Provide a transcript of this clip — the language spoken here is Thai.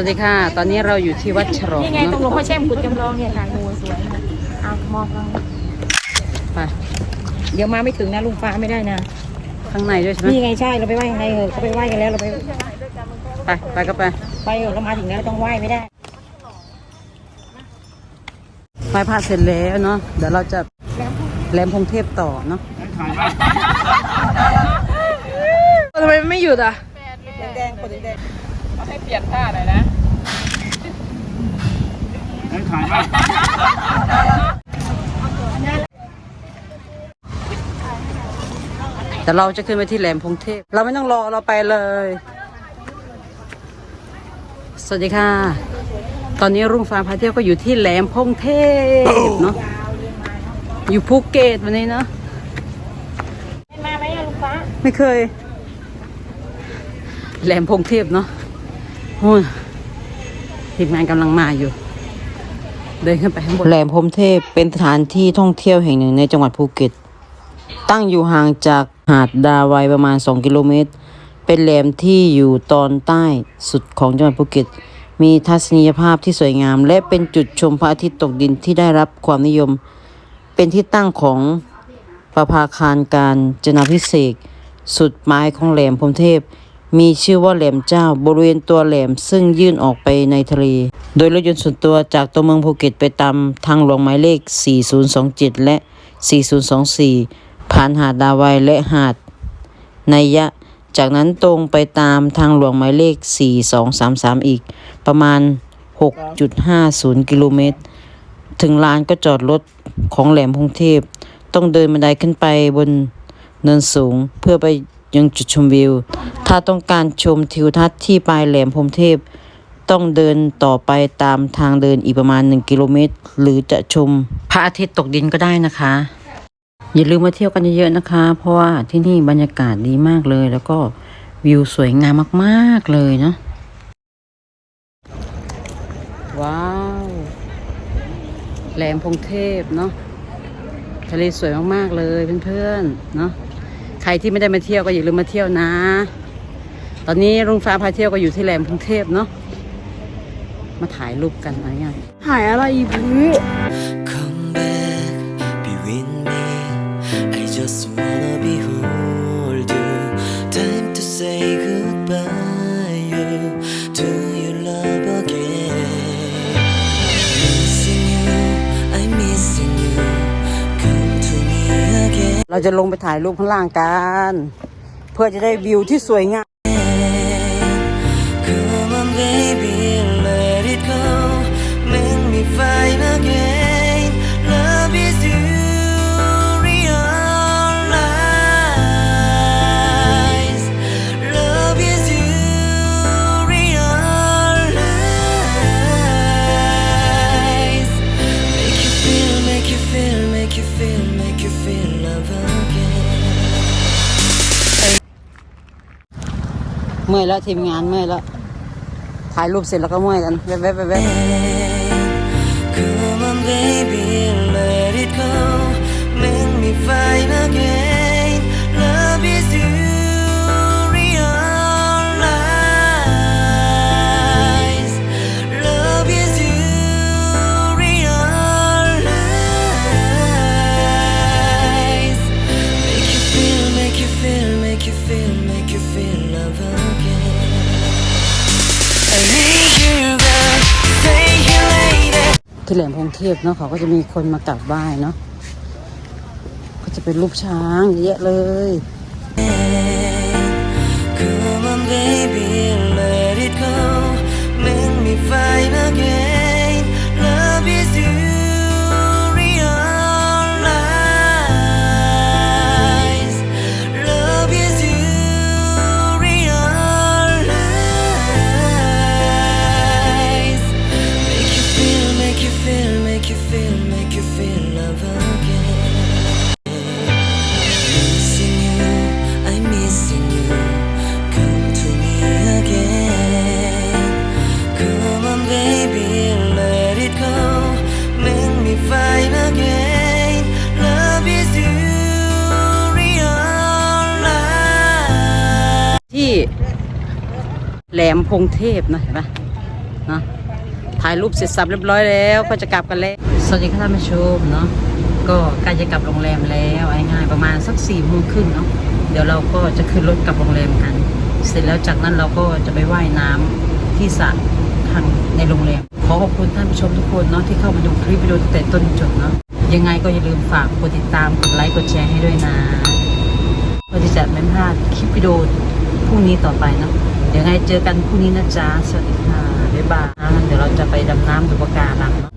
วัสดีค่ะ ตอนนี้เราอยู่ที่วัดฉลองนี่ไงตรงหลวเนาะงพ่อแช่มกุดจำลองเนี่ยค่ะงูสวยนะเอามองเราไปเดี๋ยวมาไม่ถึงนะลุงฟ้าไม่ได้นะ ข้างในด้วยใช่ไหมนี่ไงใช่เราไปไหว้ไงเออเขาไปไหว้กันแล้วเราไปไปไปก็ไปไปเออเรามาถึงแล้วต้องไหว้ไม่ได้ไหว้พระเสร็จแล้วเนาะเดี๋ยวเราจะแหลมพงเทพต่อเนาะทำไมไม่หยุดอะแดงๆกดแดง แต่เราจะขึ้นไปที่แหลมพงเทพ เราไม่ต้องรอเราไปเลย สวัสดีค่ะ ตอนนี้รุ่งฟ้าพาเที่ยวก็อยู่ที่แหลมพงเทพเนาะ อยู่ภูเก็ตวันนี้เนาะๆมาไหมอะลุงฟ้า ไม่เคย แหลมพงเทพเนาะ โอ้ยทีมงานกำลังมาอยู่ เดินขึ้นไปข้างบน แหลมพรหมเทพเป็นสถานที่ท่องเที่ยวแห่งหนึ่งในจังหวัดภูเก็ต ตั้งอยู่ห่างจากหาดดาวัยประมาณ 2 กิโลเมตร เป็นแหลมที่อยู่ตอนใต้สุดของจังหวัดภูเก็ต มีทัศนียภาพที่สวยงาม และเป็นจุดชมพระอาทิตย์ตกดินที่ได้รับความนิยม เป็นที่ตั้งของประภาคารการจนาพิเศษ สุดไม้ของแหลมพรหมเทพ มีชื่อว่าแหลมเจ้าบริเวณตัวแหลมซึ่งยื่นออกไปในทะเล โดยรถยนต์ส่วนตัวจากตัวเมืองภูเก็ตไปตามทางหลวงหมายเลข 4027 และ 4024 ผ่านหาดดาวัยและหาดนยะ จากนั้นตรงไปตามทางหลวงหมายเลข 4233 อีก ประมาณ 6.50 กิโลเมตร ถึงลานก็จอดรถของแหลมพงเทพ ต้องเดินบันไดขึ้นไปบนเนินสูงเพื่อไป ยังจุดชมวิว ถ้าต้องการชมทิวทัศน์ที่ปลายแหลมพรมเทพ ต้องเดินต่อไปตามทางเดินอีกประมาณ 1 กิโลเมตร หรือจะชมพระอาทิตย์ตกดินก็ได้นะคะ อย่าลืมมาเที่ยวกันเยอะๆนะคะ เพราะว่าที่นี่บรรยากาศดีมากเลย แล้วก็วิวสวยงามมากๆเลยเนาะว้าว แหลมพงเทพเนาะทะเลสวยมาก ๆ เลยเพื่อน ๆ เนาะ ใครที่ไม่ได้มาเที่ยวก็อย่าลืมมาเที่ยวนะ ตอนนี้รุ่งฟ้าพาเที่ยวก็อยู่ที่แหลมพงเทพเนาะ มาถ่ายรูปกันอะไรเงี้ยถ่ายอะไรอีบื้อ Come back, be with me. I just wanna behold เราจะลงไปถ่ายรูปข้างล่างกัน เพื่อจะได้วิวที่สวยงาม เมื่อยแล้วทีมงานเมื่อยแล้วถ่ายรูปเสร็จแล้วก็เมื่อยกันแว๊บๆแว๊ ที่แหลมพงเทพเนาะเขาก็จะมีคนมากราบไหว้เนาะก็จะเป็นรูปช้างเยอะเลย you feel, make you feel love again. Missing you, I'm missing you. Come to me again. Come on, baby, let it go. Make me fine again. Love is you, realize. ที่แหลมพงเทพนะเห็นปะเนาะ ถ่ายรูปเสร็จสับเรียบร้อยแล้วก็จะกลับกันแล้วสวัสดีค่ะท่านผู้ชมเนาะก็ใกล้จะกลับโรงแรมแล้วง่ายๆประมาณสักสี่โมงครึ่งเนาะเดี๋ยวเราก็จะขึ้นรถกลับโรงแรมกัน เสร็จแล้วจากนั้นเราก็จะไปว่ายน้ำที่สระทางในโรงแรมขอขอบคุณท่านผู้ชมทุกคนเนาะที่เข้ามาดูคลิปวิดีโอตั้งแต่ต้นจนจบเนาะยังไงก็อย่าลืมฝากกดติดตามกดไลค์กดแชร์ให้ด้วยนะเพื่อที่จะไม่พลาดคลิปวิดีโอพรุ่งนี้ต่อไปเนาะเดี๋ยวไงเจอกันพรุ่งนี้นะจ๊ะสวัสดีค่ะ บาเดี๋ยวเราจะไปดำน้ำดูปะการังเนาะ